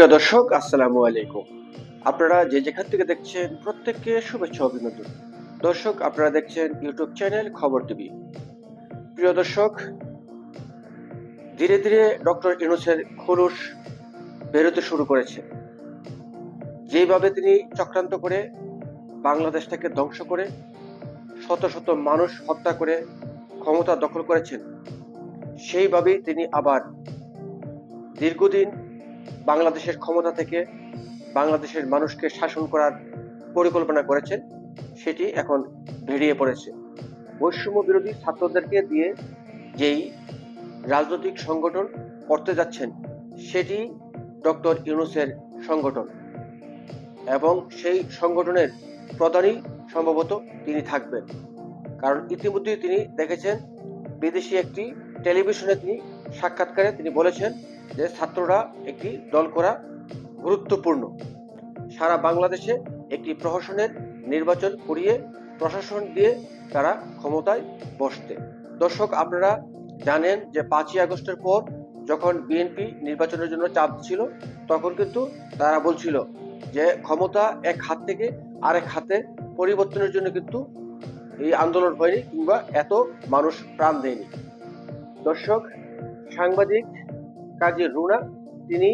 প্রিয় দর্শক, আসসালামু আলাইকুম। আপনারা যে যেখান থেকে দেখছেন, প্রত্যেককে শুভেচ্ছা অভিনন্দন। দর্শক, আপনারা দেখছেন ইউটিউব চ্যানেল খবর টিভি। প্রিয় দর্শক, ধীরে ধীরে ডক্টর ইনুসের খোলস বেরোতে শুরু করেছে। যেভাবে তিনি চক্রান্ত করে বাংলাদেশটাকে ধ্বংস করে শত শত মানুষ হত্যা করে ক্ষমতা দখল করেছেন, সেইভাবেই তিনি আবার দীর্ঘদিন বাংলাদেশের ক্ষমতা থেকে বাংলাদেশের মানুষকে শাসন করার পরিকল্পনা করেছেন সেটি এখন বেরিয়ে পড়েছে। বৈষম্য বিরোধী ছাত্রদেরকে দিয়ে যেই রাজনৈতিক সংগঠন করতে যাচ্ছেন, সেটি ডক্টর ইউনুসের সংগঠন এবং সেই সংগঠনের প্রধানই সম্ভবত তিনি থাকবেন। কারণ ইতিমধ্যেই তিনি দেখেছেন, বিদেশি একটি টেলিভিশনে তিনি সাক্ষাৎকারে তিনি বলেছেন যে ছাত্ররা একটি দল করা গুরুত্বপূর্ণ। সারা বাংলাদেশে একটি প্রহসনের নির্বাচন করিয়ে প্রশাসন দিয়ে তারা ক্ষমতায় বসতে। দর্শক, আপনারা জানেন যে পাঁচই আগস্টের পর যখন বিএনপি নির্বাচনের জন্য চাপ ছিল, তখন কিন্তু তারা বলছিল যে ক্ষমতা এক হাত থেকে আরেক হাতে পরিবর্তনের জন্য কিন্তু এই আন্দোলন হয়নি কিংবা এত মানুষ প্রাণ দেয়নি। দর্শক, সাংবাদিক কাজী রুনা, তিনি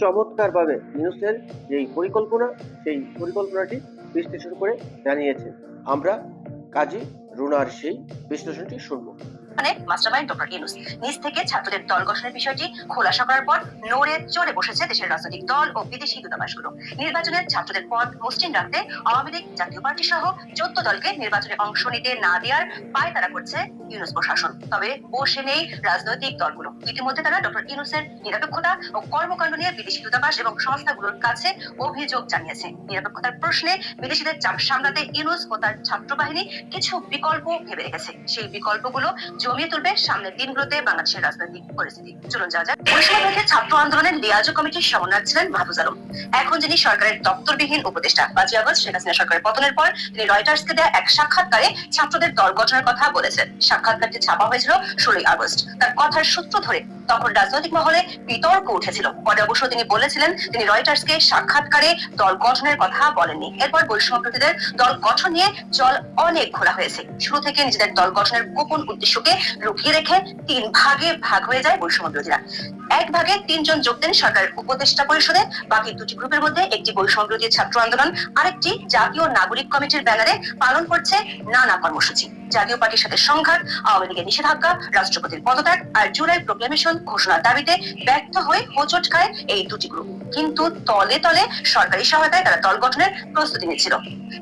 চমৎকারভাবে ইউনুসের যেই পরিকল্পনা, সেই পরিকল্পনাটি বিশ্লেষণ করে জানিয়েছেন। আমরা কাজী রুনার সেই বিশ্লেষণটি শুনব। মানে মাস্টারমাইন্ড ডক্টর ইউনুস। নিজ থেকে ছাত্রদের দল গঠনের বিষয়টি খোলাসা করার পর নড়ে চড়ে বসেছে দেশের রাজনৈতিক দল ও বিদেশি দূতাবাসগুলো। নির্বাচনে ছাত্রদের পদ মসৃণ রাখতে আওয়ামী লীগ, জাতীয় পার্টি সহ চোদ্দ দলকে নির্বাচনে অংশ নিতে না দেওয়ার পায়তারা করছে ইউনুস প্রশাসন। তবে বসে নেই রাজনৈতিক দলগুলো। ইতিমধ্যে তারা ডক্টর ইউনুসের নিরপেক্ষতা ও কর্মকাণ্ড নিয়ে বিদেশি দূতাবাস এবং সংস্থাগুলোর কাছে অভিযোগ জানিয়েছে। নিরপেক্ষতার প্রশ্নে বিদেশিদের চাপ সামলাতে ইউনুস ও তার ছাত্র বাহিনী কিছু বিকল্প ভেবে রেখেছে। সেই বিকল্পগুলো জমিয়ে তুলবে সামনের দিনগুলোতে বাংলাদেশের রাজনৈতিক পরিস্থিতি। চলুন যাওয়া যাক। বৈষম্য থেকে ছাত্র আন্দোলনের লিয়াজো কমিটির সমন্বয় ছিলেন মাহফুজ আলম। এখন যিনি সরকারের দপ্তরবিহীন উপদেষ্টা বাজি আগস্ট শেখ হাসিনা সরকারের পতনের পর তিনি রয়টার্সকে দেয়া এক সাক্ষাৎকারে ছাত্রদের দল গঠনের কথা বলেছেন। সাক্ষাৎকারটি ছাপা হয়েছিল ষোলোই আগস্ট। তার কথার সূত্র ধরে তখন রাজনৈতিক মহলে বিতর্ক উঠেছিল। পরে অবশ্য তিনি বলেছিলেন, তিনি রয়টার্সকে সাক্ষাৎকারে দল গঠনের কথা বলেননি। এরপর বৈষম্যবিরোধীদের দল গঠন নিয়ে জল অনেক ঘোরা হয়েছে। শুরু থেকে নিজেদের দল গঠনের গোপন উদ্দেশ্যকে লুকিয়ে রেখে তিন ভাগে ভাগ হয়ে যায় বৈষম্য বিরোধীরা। এক ভাগে তিনজন যোগ দেন সরকারের উপদেষ্টা পরিষদে। বাকি দুটি গ্রুপের মধ্যে একটি বৈষম্য বিরোধী ছাত্র আন্দোলন, আরেকটি জাতীয় নাগরিক কমিটির ব্যানারে পালন করছে নানা কর্মসূচি। জাতীয় পার্টির সাথে সংঘাত, আওয়ামী লীগের নিষেধাজ্ঞা, রাষ্ট্রপতির পদত্যাগ আর জুলাই প্রোক্লেমেশন ঘোষণার দাবিতে ব্যর্থ হয়ে হোচট খায় এই দুটি গ্রুপ। কিন্তু তলে তলে সরকারি সহায়তায় তারা দল গঠনের প্রস্তুতি নিচ্ছিল।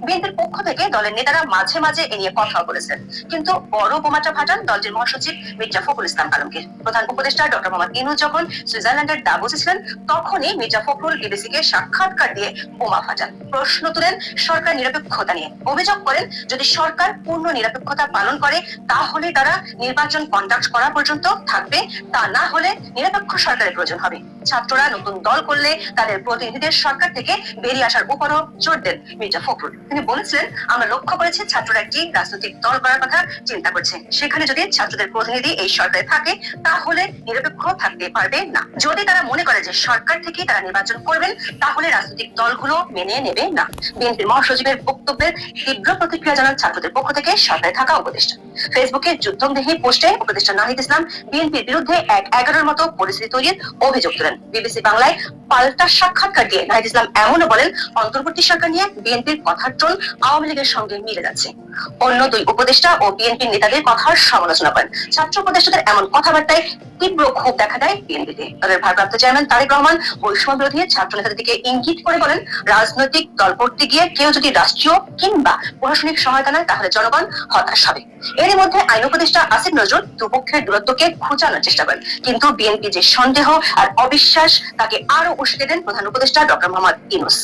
বিএনপির পক্ষ থেকে দলের নেতারা মাঝে মাঝে এ নিয়ে কথা বলেছেন। কিন্তু বড় বোমাটা ফাটান দলটির মহাসচিব মির্জা ফখরুল ইসলাম আলমগীর। প্রধান উপদেষ্টা ডক্টর মোহাম্মদ ইনুজ যখন সুইজারল্যান্ডের দাবোসে ছিলেন, তখনই মির্জা ফখরুল বিবিসিকে সাক্ষাৎকার দিয়ে বোমা ফাটান। প্রশ্ন তুলেন সরকার নিরপেক্ষতা নিয়ে। অভিযোগ করেন, যদি সরকার পূর্ণ নিরপেক্ষতা পালন করে, তাহলে তারা নির্বাচন কন্ডাক্ট করা পর্যন্ত থাকবে, তা না হলে নিরপেক্ষ সরকারের প্রয়োজন হবে। ছাত্ররা নতুন দল করলে তাদের প্রতিনিধিদের সরকার থেকে বেরিয়ে আসার উপরও জোর দেন মির্জা ফখরুল। তিনি বলেছিলেন, আমরা লক্ষ্য করেছি ছাত্ররা একটি রাজনৈতিক দল করার কথা চিন্তা করছে। সেখানে যদি ছাত্রদের প্রতিনিধি এই সরকারে থাকে, তাহলে নিরপেক্ষ থাকতে পারবে না। যদি তারা মনে করে যে সরকার থেকে তারা নির্বাচন করবেন, তাহলে রাজনৈতিক দলগুলো মেনে নেবে না। বিএনপির মহাসচিবের বক্তব্যের তীব্র প্রতিক্রিয়া জানান ছাত্রদের পক্ষ থেকে সরকারে থাকা উপদেষ্টা। ফেসবুকে যুদ্ধংদেহী পোস্টে উপদেষ্টা নাহিদ ইসলাম বিএনপির বিরুদ্ধে এক এগারোর মতো পরিস্থিতি তৈরির অভিযোগ তোলেন। বিবিসি বাংলায় পাল্টা সাক্ষাৎকার দিয়ে নাহিদ ইসলাম এমনও বলেন, অন্তর্বর্তী সরকার নিয়ে বিএনপির কথার টোন আওয়ামী লীগের সঙ্গে মিলে যাচ্ছে। অন্য দুই উপদেষ্টা ও বিএনপির নেতাদের কথার সমালোচনা করেন। ছাত্র উপদেষ্টাদের এমন কথাবার্তায় তীব্র ক্ষোভ দেখা দেয় বিএনপিতে। তাদের ভারপ্রাপ্ত চেয়ারম্যান তারেক রহমান বৈষম্য বিরোধী ছাত্র নেতাদের দিকে ইঙ্গিত করে বলেন, রাজনৈতিক দল করতে গিয়ে কেউ যদি রাষ্ট্রীয় কিংবা প্রশাসনিক সহায়তা নেয়, তাহলে জনগণ হতাশ হবে। এর মধ্যে আইন উপদেষ্টা আসিফ নজরুল দুপক্ষের দূরত্বকে ঘুচানোর চেষ্টা করেন। কিন্তু বিএনপি যে সন্দেহ আর অবিশ্বাস, তাকে আরও উস্কে দেন প্রধান উপদেষ্টা ডক্টর মোহাম্মদ ইউনুস।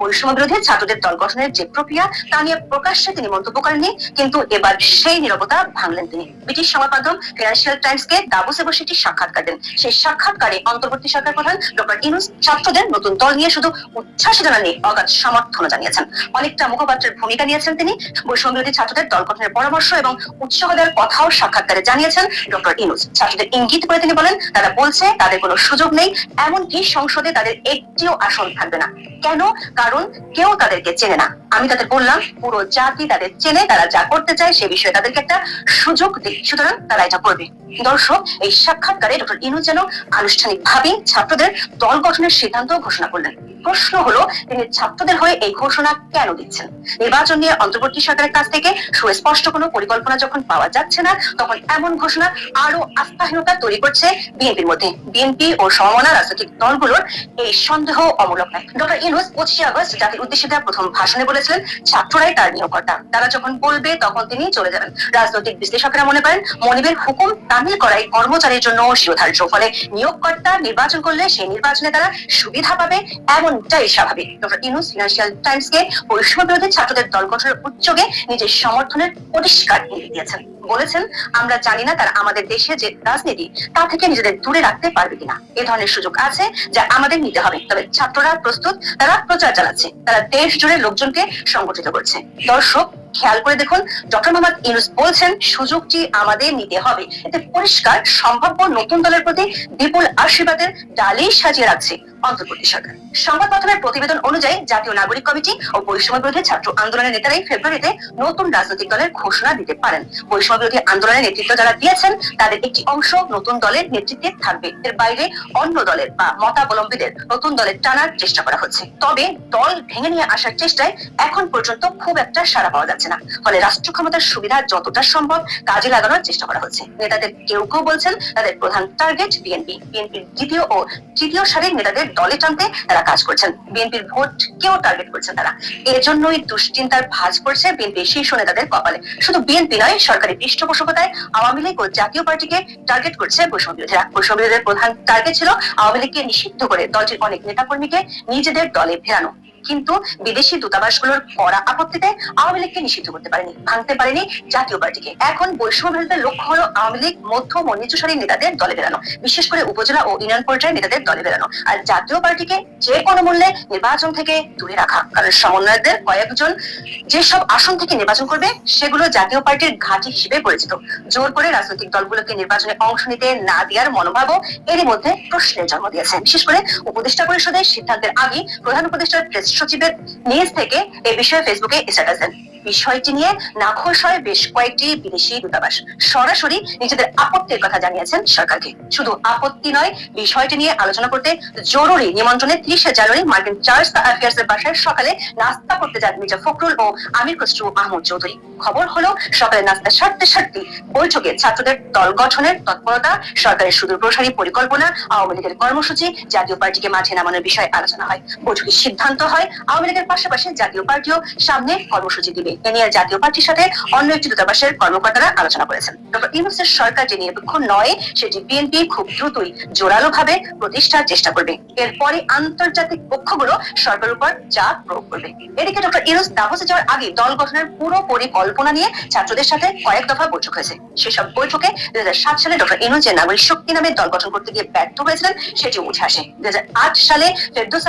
বৈষম্য বিরোধী ছাত্রদের দল গঠনের যে প্রক্রিয়া, তা নিয়ে প্রকাশ্যে তিনি মন্তব্য করেননি, কিন্তু এবার সেই নিরবতা ভাঙলেন তিনি। ব্রিটিশ সংবাদ মাধ্যম ফিনান্সিয়াল টাইমস কে দাবোসে বসে একটি সাক্ষাৎকার দেন। সেই সাক্ষাৎকারে অন্তর্বর্তী সরকার প্রধান ডক্টর ইনুস ছাত্রদের নতুন দল নিয়ে শুধু উচ্ছ্বাস জানানি অগাধ সমর্থন জানিয়েছেন। অনেকটা মুখপাত্রের ভূমিকা নিয়েছেন তিনি। বৈষম্য বিরোধী ছাত্রদের দল গঠনের পরামর্শ এবং উৎসাহ দেওয়ার কথাও সাক্ষাৎকারে জানিয়েছেন ডক্টর ইনুস। ছাত্রদের ইঙ্গিত করে তিনি বলেন, তারা বলছে, তাদের কোনো সুযোগ নেই, এমনকি সংসদে তাদের একটিও আসন থাকবে না। কেন? কারণ কেউ তাদেরকে চেনে না। আমি তাদের বললাম, পুরো জাতি তাদের চেনে, তারা যা করতে চায় সে বিষয়ে তাদেরকে একটা সুযোগ দিই সুতরাং তারা এটা করবে। দর্শক, এই সাক্ষাৎকারে ডক্টর ইনুস যেন আনুষ্ঠানিকভাবে ছাত্রদের দল গঠনের সিদ্ধান্ত ঘোষণা করলেন। প্রশ্ন হলো, তিনি ছাত্রদের হয়ে এই ঘোষণা কেন দিচ্ছেন? নির্বাচন নিয়ে অন্তর্বর্তী সরকারের কাছ থেকে সুস্পষ্ট কোনো পরিকল্পনা যখন পাওয়া যাচ্ছে না, তখন এমন ঘোষণা আরও আস্থাহীনতা তৈরি করছে বিএনপির মধ্যে। বিএনপি ও সমমনা রাজনৈতিক দলগুলোর এই সন্দেহ অমূলক নয়। ডক্টর ইনুস পঁচিশে আগস্ট জাতির উদ্দেশ্যে দেওয়া প্রথম ভাষণে বলেছিলেন, ছাত্ররাই তার নিয়োগকর্তা। তারা যখন বলবে, তখন তিনি চলে যাবেন। রাজনৈতিক বিশ্লেষকেরা মনে করেন, মনিবের হুকুম তামিল করাই কর্মচারীর জন্য শিরোধার্য ফলে নিয়োগকর্তা নির্বাচন করলে সেই নির্বাচনে তারা সুবিধা পাবে, এমনটাই স্বাভাবিক। ডক্টর ইনুস ফিনান্সিয়াল টাইমসকে বৈষম্য বিরোধী ছাত্রদের দল গঠনের উদ্যোগে নিজের সমর্থনের পরিষ্কার ইঙ্গিত দিয়েছেন। বলেছেন, আমরা জানি না তারা আমাদের দেশে যে রাজনীতি, তা থেকে নিজেদের দূরে রাখতে পারবে কিনা। এ ধরনের সুযোগ আছে যা আমাদের নিতে হবে। তবে ছাত্ররা প্রস্তুত, তারা প্রচার চালাচ্ছে, তারা দেশ জুড়ে লোকজনকে সংগঠিত করছে। দর্শক খেয়াল করে দেখুন, ডক্টর মোহাম্মদ ইউনুস বলছেন সুযোগটি আমাদের নিতে হবে? এতে পরিষ্কার, সম্ভাব্য নতুন দলের প্রতি বিপুল আশীর্বাদের ডালেই সাজিয়ে রাখছে অন্তর্বর্তী সরকার। সংবাদ মাধ্যমের প্রতিবেদন অনুযায়ী জাতীয় নাগরিক কমিটি ও বৈষম্য বিরোধী ছাত্র আন্দোলনের নেতারাই ফেব্রুয়ারিতে নতুন রাজনৈতিক দলের ঘোষণা দিতে পারেন। বৈষম্য বিরোধী আন্দোলনের নেতৃত্ব যারা দিয়েছেন, তাদের একটি অংশ নতুন দলের নেতৃত্বে থাকবে। এর বাইরে অন্য দলের বা মতাবলম্বীদের নতুন দলের টানার চেষ্টা করা হচ্ছে। তবে দল ভেঙে নিয়ে আসার চেষ্টায় এখন পর্যন্ত খুব একটা সাড়া পাওয়া যাচ্ছে না। ফলে রাষ্ট্র ক্ষমতার সুবিধা যতটা সম্ভব কাজে লাগানোর চেষ্টা করা হচ্ছে। নেতাদের কেউ কেউ বলছেন, তাদের প্রধান টার্গেট বিএনপি বিএনপির দ্বিতীয় ও তৃতীয় সারির নেতাদের দলে টানতে তারা কাজ করছেন। বিএনপির ভোট কেউ টার্গেট করছেন তারা। এজন্যই দুশ্চিন্তার ভাঁজ পড়ছে বিএনপির শীর্ষ নেতাদের কপালে। শুধু বিএনপি নয় সরকারি পৃষ্ঠপোষকতায় আওয়ামী লীগ ও জাতীয় পার্টিকে টার্গেট করছে বৈষম্য বিরোধীরা। বৈষম্য বিরোধীদের প্রধান টার্গেট ছিল আওয়ামী লীগকে নিষিদ্ধ করে দলটির অনেক নেতাকর্মীকে নিজেদের দলে ফেরানো। কিন্তু বিদেশি দূতাবাসগুলোর কড়া আপত্তিতে আওয়ামী লীগকে নিষিদ্ধ করতে পারেনি, ভাঙতে পারেনি জাতীয় পার্টিকে। এখন বৈষম্য বিরোধীদের লক্ষ্য হলো আওয়ামী লীগ মধ্যম ও নিচু সারির নেতাদের দলে বেরানো বিশেষ করে উপজেলা ও ইউনিয়ন পর্যায়ের নেতাদের দলে বেরানো আর জাতীয় পার্টিকে যে কোনো মূল্যে নির্বাচন থেকে দূরে রাখা। কারণ সমন্বয়কদের কয়েকজন যেসব আসন থেকে নির্বাচন করবে, সেগুলো জাতীয় পার্টির ঘাঁটি হিসেবে পরিচিত। জোর করে রাজনৈতিক দলগুলোকে নির্বাচনে অংশ নিতে না দেওয়ার মনোভাবও এরই মধ্যে প্রশ্নের জন্ম দিয়েছে। বিশেষ করে উপদেষ্টা পরিষদের সিদ্ধান্তের আগে প্রধান উপদেষ্টার প্রেস সচিবের নিজ থেকে এ বিষয়ে ফেসবুকে স্ট্যাটাস দেন। বিষয়টি নিয়ে নাখোশ হয় বেশ কয়েকটি বিদেশি দূতাবাস সরাসরি নিজেদের আপত্তির কথা জানিয়েছেন সরকারকে। শুধু আপত্তি নয়, বিষয়টি নিয়ে আলোচনা করতে জরুরি নিমন্ত্রণে ত্রিশে জানুয়ারি মার্কিন চার্জ অ্যাফেয়ার্স এর বাসায় সকালে নাস্তা করতে যান মির্জা ফখরুল ও আমির খসরু মাহমুদ চৌধুরী। খবর হলো, সকালে নাস্তা সারতে সারতে বৈঠকে ছাত্রদের দল গঠনের তৎপরতা, সরকারের সুদূর প্রসারী পরিকল্পনা, আওয়ামী লীগের কর্মসূচি, জাতীয় পার্টিকে মাঠে নামানোর বিষয়ে আলোচনা হয়। বৈঠকের সিদ্ধান্ত হয়, আওয়ামী লীগের পাশাপাশি জাতীয় পার্টিও সামনে কর্মসূচি দিবে। এ নিয়ে জাতীয় পার্টির সাথে অন্য একটি দূতাবাসের কর্মকর্তারা আলোচনা করেছেন। ডক্টর ইউনুসের সরকার যে নিরপেক্ষ নয়, সেটি বিএনপি খুব দ্রুতই জোরালো ভাবে প্রতিষ্ঠার চেষ্টা করবে। এরপরে আন্তর্জাতিক পক্ষগুলো সরকারের উপর চাপ প্রয়োগ করবে। এদিকে ডক্টর ইউনুস দাভোসে যাওয়ার আগে দল গঠনের পুরো পরিকল্পনা নিয়ে ছাত্রদের সাথে কয়েক দফা বৈঠক হয়েছে। সেসব বৈঠকে দুই হাজার সাত সালে ডক্টর ইউনুস যে নাগরিক শক্তি নামে দল গঠন করতে গিয়ে ব্যর্থ হয়েছিলেন, সেটিও উঠে আসে। দুই সালে ফেরদৌস